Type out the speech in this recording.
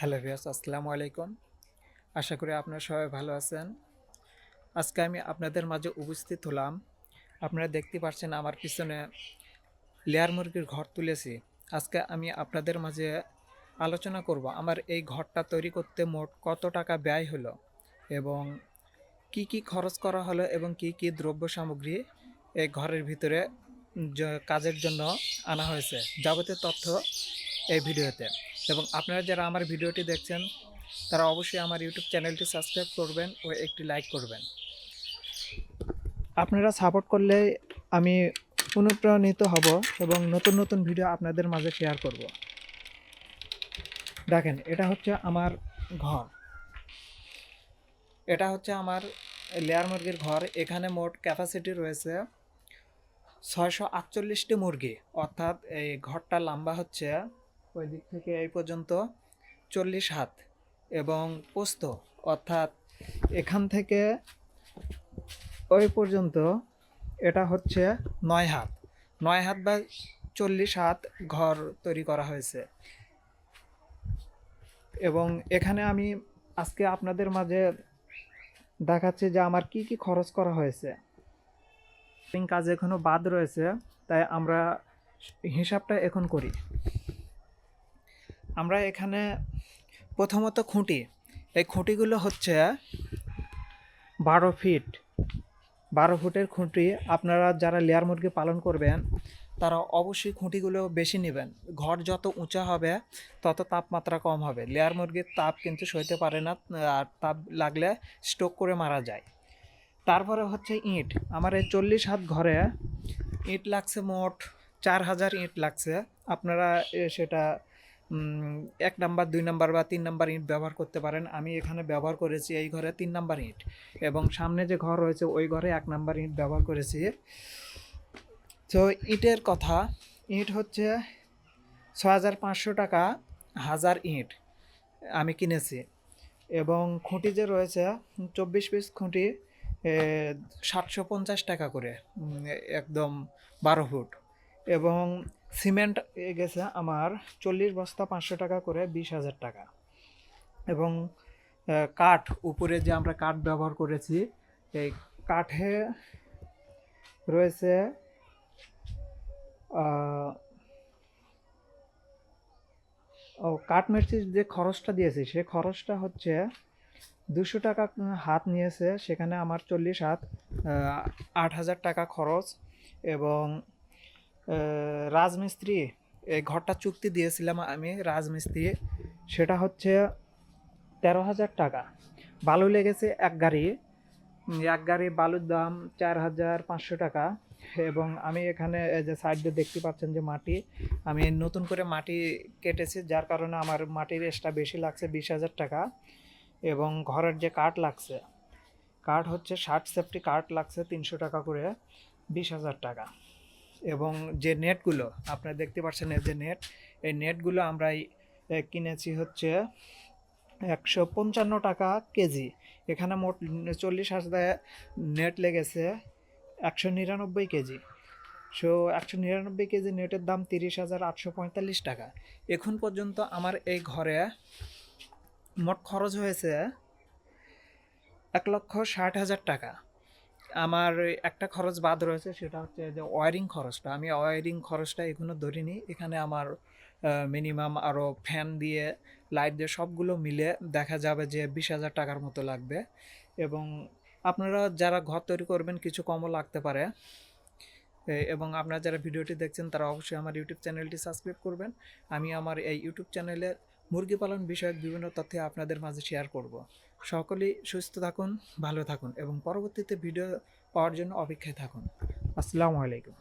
Hello ভিয়াস আসসালামু আলাইকুম। আশা করি আপনারা সবাই ভালো আছেন। আজকে আমি আপনাদের মাঝে উপস্থিত হলাম। আপনারা দেখতে পাচ্ছেন আমার পিছনে লেয়ার মুরগির ঘর তুলেছি। আজকে আমি আপনাদের মাঝে আলোচনা করব, আমার এই ঘরটা তৈরি করতে মোট কত টাকা ব্যয় হলো এবং কি কি খরচ করা হলো এবং কি কি দ্রব্য সামগ্রী এই ঘরের ভিতরে কাজের জন্য আনা হয়েছে। যাবতীয় তথ্য এই ভিডিওতে। এবং আপনারা যারা আমার ভিডিওটি দেখছেন, তারা অবশ্যই আমার ইউটিউব চ্যানেলটি সাবস্ক্রাইব করবেন ও একটি লাইক করবেন। আপনারা সাপোর্ট করলে আমি অনুপ্রাণিত হব এবং নতুন নতুন ভিডিও আপনাদের মাঝে শেয়ার করব। দেখেন, এটা হচ্ছে আমার ঘর। এটা হচ্ছে আমার লেয়ার মুরগির ঘর। এখানে মোট ক্যাপাসিটি রয়েছে ছয়শো আটচল্লিশটি মুরগি। অর্থাৎ এই ঘরটা লম্বা হচ্ছে ওই দিক থেকে এই পর্যন্ত? চল্লিশ হাত। এবং পোস্ত, অর্থাৎ এখান থেকে ওই পর্যন্ত এটা হচ্ছে নয় হাত। নয় হাত বা চল্লিশ হাত ঘর তৈরি করা হয়েছে। এবং এখানে আমি আজকে আপনাদের মাঝে দেখাচ্ছি যে আমার কি কি খরচ করা হয়েছে। কাজ এখনও বাদ রয়েছে, তাই আমরা হিসাবটা এখন করি। আমরা এখানে প্রথমত খুঁটি। এই খুঁটিগুলো হচ্ছে বারো ফিট। বারো ফুটের খুঁটি। আপনারা যারা লেয়ার মুরগি পালন করবেন, তারা অবশ্যই খুঁটিগুলো বেশি নেবেন। ঘর যত উঁচা হবে, তত তাপমাত্রা কম হবে। লেয়ার মুরগির তাপ কিন্তু সইতে পারে না, আর তাপ লাগলে স্ট্রোক করে মারা যায়। তারপরে হচ্ছে ইট। আমার এই চল্লিশ হাত ঘরে ইট লাগছে মোট চার হাজার ইট লাগছে। আপনারা সেটা এক নাম্বার, দুই নাম্বার বা তিন নাম্বার ইট ব্যবহার করতে পারেন। আমি এখানে ব্যবহার করেছি এই ঘরে তিন নাম্বার ইট এবং সামনে যে ঘর রয়েছে ওই ঘরে এক নাম্বার ইট ব্যবহার করেছি। তো ইটের কথা, ইট হচ্ছে ছ হাজার পাঁচশো টাকা হাজার ইট আমি কিনেছি এবং খুঁটি যে রয়েছে, চব্বিশ পিস খুঁটি সাতশো পঞ্চাশ টাকা করে একদম বারো ফুট এবং সিমেন্ট গেছে আমার চল্লিশ বস্তা পাঁচশো টাকা করে বিশ হাজার টাকা। এবং কাঠ, উপরে যে আমরা কাঠ ব্যবহার করেছি, এই কাঠে রয়েছে ও, কাঠ মিস্ত্রির যে খরচটা দিয়েছি, সে খরচটা হচ্ছে দুশো টাকা হাত নিয়েছে, সেখানে আমার চল্লিশ হাত আট হাজার টাকা খরচ এবং রাজমিস্ত্রি ঘরটা চুক্তি দিয়েছিলাম আমি রাজমিস্ত্রি। সেটা হচ্ছে তেরো হাজার টাকা। বালু লেগেছে এক গাড়ি। এক গাড়ি বালুর দাম চার হাজার পাঁচশো টাকা। এবং আমি এখানে যে সাইডে দেখতে পাচ্ছেন যে মাটি, আমি নতুন করে মাটি কেটেছি, যার কারণে আমার মাটির এক্সট্রা বেশি লাগছে বিশ হাজার টাকা। এবং ঘরের যে কাঠ লাগছে, কাঠ হচ্ছে ষাট সেফটি কাঠ লাগছে তিনশো টাকা করে, বিশ হাজার টাকা। এবং যে নেটগুলো, আপনারা দেখতে পাচ্ছেন এই যে নেট, এই নেটগুলো আমরা কিনেছি হচ্ছে একশো পঞ্চান্ন টাকা কেজি। এখানে মোট চল্লিশ হাজার নেট লেগেছে একশো নিরানব্বই কেজি। সো একশো নিরানব্বই কেজি নেটের দাম তিরিশ হাজার আটশো পঁয়তাল্লিশ টাকা। এখন পর্যন্ত আমার এই ঘরে মোট খরচ হয়েছে এক লক্ষ ষাট হাজার টাকা। আমার একটা খরচ বাদ রয়েছে, সেটা হচ্ছে যে ওয়ারিং খরচটা। আমি ওয়ারিং খরচটা এখনও ধরিনি। এখানে আমার মিনিমাম আরও ফ্যান দিয়ে লাইট দিয়ে সবগুলো মিলে দেখা যাবে যে বিশ হাজার টাকার মতো লাগবে। এবং আপনারা যারা ঘর তৈরি করবেন, কিছু কমও লাগতে পারে। এবং আপনারা যারা ভিডিওটি দেখছেন, তারা অবশ্যই আমার ইউটিউব চ্যানেলটি সাবস্ক্রাইব করবেন। আমি আমার এই ইউটিউব চ্যানেলে মুরগি পালন বিষয়ক বিভিন্ন তথ্য আপনাদের মাঝে শেয়ার করব। সকলেই সুস্থ থাকুন ভালো থাকুন এবং পরবর্তীতে ভিডিও পাওয়ার জন্য অপেক্ষায় থাকুন। আসসালামু আলাইকুম।